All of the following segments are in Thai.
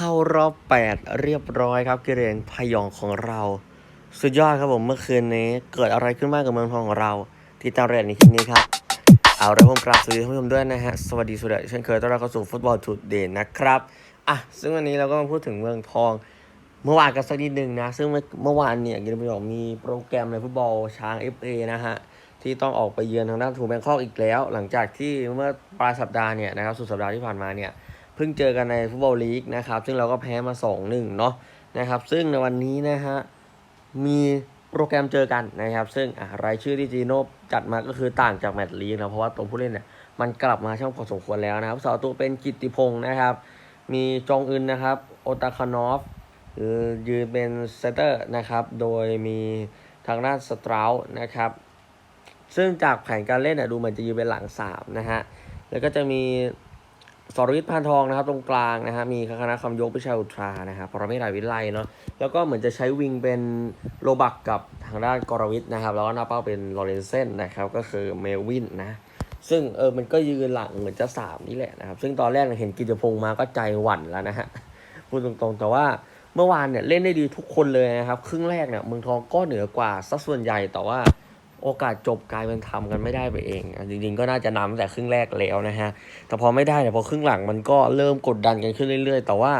เข้ารอบ 8 เรียบร้อยครับกิเลนพยองของเรา สุดยอดครับผมเมื่อคืนนี้ เกิดอะไรขึ้นบ้างกับเมืองทองของเรา ที่ตามเรียนในคลิปนี้ครับ เอาละผมกราบสวัสดีท่านผู้ชมด้วยนะฮะ สวัสดีสวัสดีเช่นเคยต้อนรับเข้าสู่ฟุตบอลทูดเดย์นะครับ อะ ซึ่งวันนี้เราก็มาพูดถึงเมืองทอง เมื่อวานกันสักนิดหนึ่งนะ ซึ่งเมื่อวานเนี่ยกินไปบอกมีโปรแกรมในฟุตบอลช้าง FA นะฮะที่ต้องออกไปเยือนทางด้านทูแบงคอกอีกแล้ว หลังจากที่เมื่อปลายสัปดาห์เนี่ยนะครับสุดสัปดาห์ที่ผ่านมาเนี่ย เพิ่งเจอกันในฟุตบอลลีกนะครับ ซึ่งเราก็แพ้มา 2-1 เนาะนะครับ ซึ่งในวันนี้นะฮะมีโปรแกรมเจอกันนะครับ ซึ่งรายชื่อที่จีโน่จัดมาก็คือต่างจากแมตช์ลีกนะเพราะว่าตัวผู้เล่นเนี่ยมันกลับมาช่างพอสมควรแล้วนะครับสาวตัวเป็นกิติพงศ์นะครับ มีจองอึนนะครับโอตาคานอฟยืนเป็นเซตเตอร์นะครับ โดยมีทางด้านสตราวนะครับ ซึ่งจากแผนการเล่นน่ะดูเหมือนจะยืนเป็นหลังสามนะฮะแล้วก็จะมี สรวิทย์พานทองนะครับตรงกลางนะฮะมีคณะคำยกพิชัยอุทรานะครับพรเมศราวิไลเนาะแล้วก็เหมือนจะใช้วิงเป็นโลบักกับทางด้านกรวิทย์นะครับ แล้วก็หน้าเป้าเป็นลอเรนเซนนะครับก็คือเมลวินนะซึ่งเออมันก็ยืนหลังเหมือนจะสามนี่แหละนะครับ ซึ่งตอนแรกเนี่ยเห็นกิจพงษ์มาก็ใจหวั่นแล้วนะฮะพูดตรงๆแต่ว่าเมื่อวานเนี่ยเล่นได้ดีทุกคนเลยนะครับ ครึ่งแรกเนี่ยเมืองทองก็เหนือกว่าสัส่วนใหญ่แต่ว่า โอกาสจบกลายเป็นทำกันไม่ได้ไปเองจริงๆก็น่าจะนำตั้งแต่ครึ่งแรกแล้วนะฮะ แต่พอไม่ได้เนี่ยพอครึ่งหลังมันก็เริ่มกดดันกันขึ้นเรื่อย ๆ แต่ว่า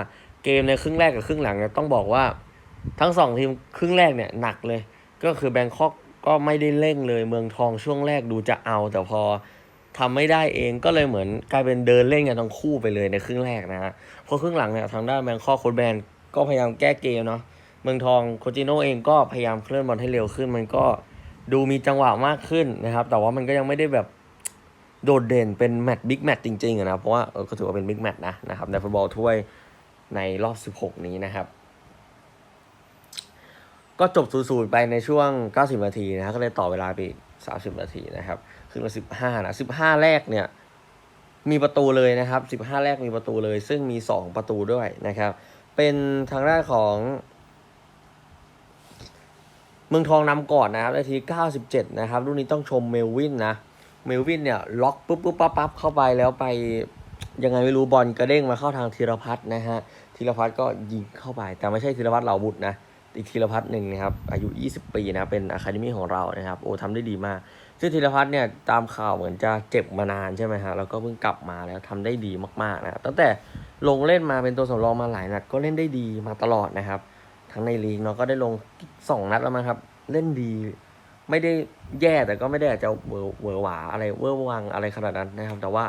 เกมในครึ่งแรกกับครึ่งหลังเนี่ยต้องบอกว่าทั้งสองทีมครึ่งแรกเนี่ยหนักเลย ก็คือแบงคอกก็ไม่ได้เร่งเลยเมืองทองช่วงแรกดูจะเอา แต่พอทำไม่ได้เองก็เลยเหมือนกลายเป็นเดินเล่นกันทั้งคู่ไปเลยในครึ่งแรกนะฮะพอครึ่งหลังเนี่ยทางด้านแบงคอกโค้ชแบนก็พยายามแก้เกมเนาะเมืองทองโคจิโน่เองก็พยายามเคลื่อนบอลให้เร็วขึ้นมันก็ ดูมีจังหวะมากขึ้นนะครับ แต่ว่ามันก็ยังไม่ได้แบบโดดเด่นเป็นแมตช์บิ๊กแมตช์จริงๆอะนะเพราะว่าก็ถือว่าเป็นบิ๊กแมตช์นะนะครับในฟุตบอลถ้วยในรอบ 16 นี้นะครับ ก็จบศูนย์ๆไปในช่วง 90 นาทีนะครับก็เลยต่อเวลาไปอีก 30 นาทีนะครับคือละ15 นะ 15 แรกเนี่ยมีประตูเลยนะครับ 15 แรกมีประตูเลย ซึ่งมี 2 ประตูด้วยนะครับ เป็นทางด้านของ เมืองทองนำก่อนนะครับนาที 97 นะครับลูกนี้ต้องชมเมลวินนะ เมลวินเนี่ยล็อกปุ๊บปุ๊บปั๊บปั๊บเข้าไปแล้วไปยังไงไม่รู้บอลกระเด้งมาเข้าทางธีรพัฒน์นะฮะธีรพัฒน์ก็ยิงเข้าไป แต่ไม่ใช่ธีรพัฒน์เหล่าบุตรนะอีกธีรพัฒน์หนึ่งนะครับอายุ 20 ปีนะเป็นอะคาเดมี่ของเรานะครับโอ้ทำได้ดีมาก ซึ่งธีรพัฒน์เนี่ยตามข่าวเหมือนจะเจ็บมานานใช่ไหมฮะแล้วก็เพิ่งกลับมาแล้วทำได้ดีมากๆนะครับตั้งแต่ลงเล่นมาเป็นตัวสำรองมาหลายนัดก็เล่นได้ดีมาตลอดนะครับ ทั้งในลีกเนาะก็ได้ลง2นัดแล้วมั้งครับ เล่นดี ไม่ได้แย่แต่ก็ไม่ได้อาจจะเวอร์เวอร์หวาอะไรเวอร์วังอะไรขนาดนั้นนะครับ แต่ว่า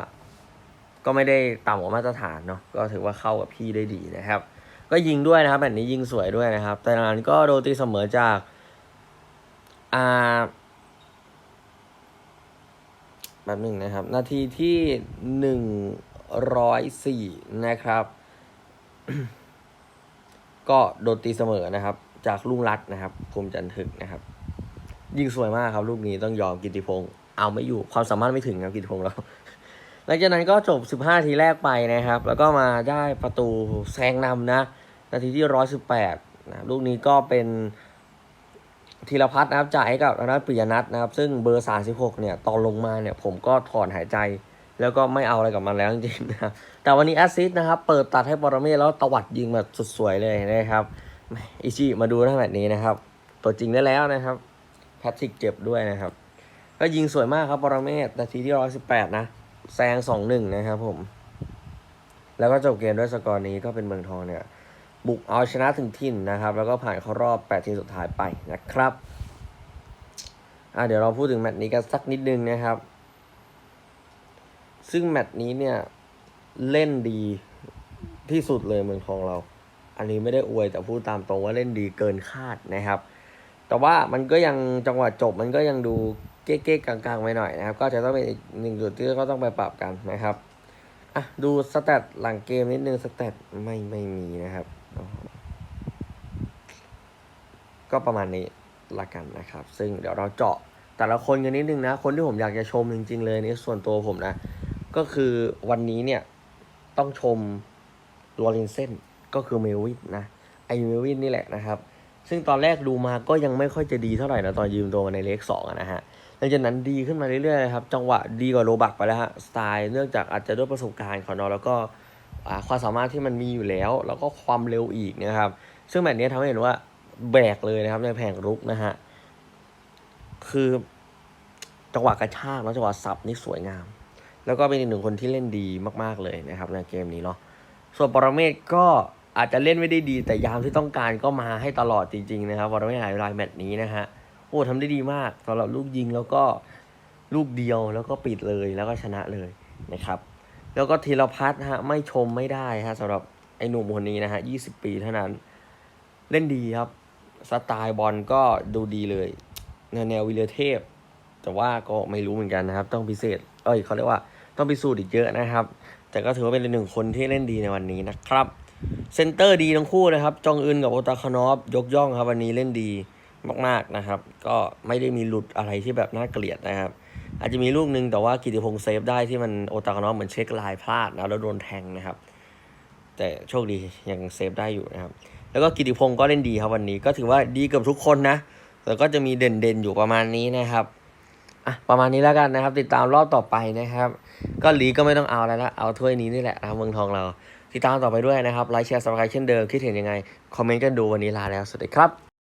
ก็ไม่ได้ต่ำกว่ามาตรฐานเนาะก็ถือว่าเข้ากับพี่ได้ดีนะครับ ก็ยิงด้วยนะครับแบบนี้ยิงสวยด้วยนะครับ แต่นั้นก็โดนตีเสมอจากอ่าแบบหนึ่งนะครับ นาทีที่หนึ่งร้อยสี่นะครับ ก็โดนตีเสมอนะครับ จากลุงรัตนะครับภูมิจันทึกนะครับ ยิงสวยมากครับลูกนี้ต้องยอมกิติพงศ์เอาไม่อยู่ความสามารถไม่ถึงครับกิติพงศ์เราหลังจากนั้นก็จบ 15 ทีแรกไปนะครับ แล้วก็มาได้ประตูแซงนำนะ นาทีที่ 118นะลูกนี้ก็เป็นธีรพัฒน์นะครับจ่ายให้กับทางด้านปิยนัทนะครับ ซึ่งเบอร์ 36 เนี่ยตอนลงมาเนี่ยผมก็ถอนหายใจ แล้วก็ไม่เอาอะไรกับมันแล้วจริงๆนะครับแต่วันนี้แอสซิสต์นะครับเปิดตัดให้ปรเมศแล้วตวัดยิงแบบสุดสวยเลยนะครับอิชิมาดูทั้งแบบนี้นะครับ ตัวจริงได้แล้วนะครับแพทริกเจ็บด้วยนะครับ ก็ยิงสวยมากครับปรเมศนาทีที่118นะแซงสองหนึ่งนะครับผม แล้วก็จบเกมด้วยสกอร์นี้ก็เป็นเมืองทองเนี่ยบุกเอาชนะถึงถิ่นนะครับ แล้วก็ผ่านเข้ารอบ8ทีมสุดท้ายไปนะครับอะเดี๋ยวเราพูดถึงแมตช์นี้กันสักนิดนึงนะครับ ซึ่งแมตช์นี้เนี่ยเล่นดีที่สุดเลยเมืองทองเรา อันนี้ไม่ได้อวยแต่พูดตามตรงว่าเล่นดีเกินคาดนะครับ แต่ว่ามันก็ยังจังหวะจบมันก็ยังดูเก๊ๆกลางๆไปหน่อยนะครับ ก็จะต้องเป็นอีกหนึ่งจุดที่ก็ต้องไปปรับกันนะครับอะดูสแตทหลังเกมนิดนึงสแตทไม่ไม่มีนะครับ ก็ประมาณนี้ละกันนะครับ ซึ่งเดี๋ยวเราเจาะแต่ละคนกันนิดนึงนะ คนที่ผมอยากจะชมจริง ๆ เลยนี่ส่วนตัวผมนะ ก็คือวันนี้เนี่ยต้องชมลอรินเซนก็คือเมลวินนะไอเมลวินนี่แหละนะครับ ซึ่งตอนแรกดูมาก็ยังไม่ค่อยจะดีเท่าไหร่นะตอนยืมตัวมาในเลขสองนะฮะหลังจากนั้นดีขึ้นมาเรื่อยๆครับ จังหวะดีกว่าโรบักไปแล้วฮะสไตล์เนื่องจากอาจจะด้วยประสบการณ์ของน้องแล้วก็ความสามารถที่มันมีอยู่แล้ว แล้วก็ความเร็วอีกนะครับ ซึ่งแบบนี้ทำให้เห็นว่าแบกเลยนะครับในแผงรุกนะฮะคือจังหวะกระชากแล้วจังหวะสับนี่สวยงาม แล้วก็เป็นอีกหนึ่งคนที่เล่นดีมากๆเลยนะครับในเกมนี้เนาะส่วนปรเมศก็อาจจะเล่นไม่ได้ดี แต่ยามที่ต้องการก็มาให้ตลอดจริงๆนะครับปรเมศหายรายแมตช์นี้นะฮะโอ้ทำได้ดีมากสำหรับลูกยิงแล้วก็ลูกเดียวแล้วก็ปิดเลยแล้วก็ชนะเลยนะครับแล้วก็ธีรพัฒน์ฮะไม่ชมไม่ได้ฮะสำหรับไอ้หนุ่มคนนี้นะฮะ20ปีเท่านั้น เล่นดีครับ สไตล์บอลก็ดูดีเลยแนวแนววิเลเทพ แต่ว่าก็ไม่รู้เหมือนกันนะครับ ต้องพิเศษ เอ้ยเขาเรียกว่า ต้องพิสูจน์อีกเยอะนะครับ แต่ก็ถือว่าเป็นหนึ่งคนที่เล่นดีในวันนี้นะครับ เซนเตอร์ดีทั้งคู่นะครับ จองอึนกับโอตาคานอฟยกย่องครับวันนี้เล่นดีมากๆนะครับ ก็ไม่ได้มีหลุดอะไรที่แบบน่าเกลียดนะครับ อาจจะมีลูกหนึงแต่ว่ากิติพงษ์เซฟได้ที่มันโอตาคานอฟเหมือนเช็คลายพลาดนะแล้วโดนแทงนะครับ แต่โชคดียังเซฟได้อยู่นะครับ แล้วก็กิติพงศ์ก็เล่นดีครับวันนี้ก็ถือว่าดีเกือบทุกคนนะแต่ก็จะมีเด่นๆอยู่ประมาณนี้นะครับ อะประมาณนี้แล้วกันนะครับ ติดตามรอบต่อไปนะครับ ก็ลีก็ไม่ต้องเอาแล้วนะเอาถ้วยนี้นี่แหละนะครับเมืองทองเรา ติดตามต่อไปด้วยนะครับไลค์แชร์สมัครเช่นเดิมคิดเห็นยังไง คอมเมนต์กันดูวันนี้ลาแล้ว สวัสดีครับ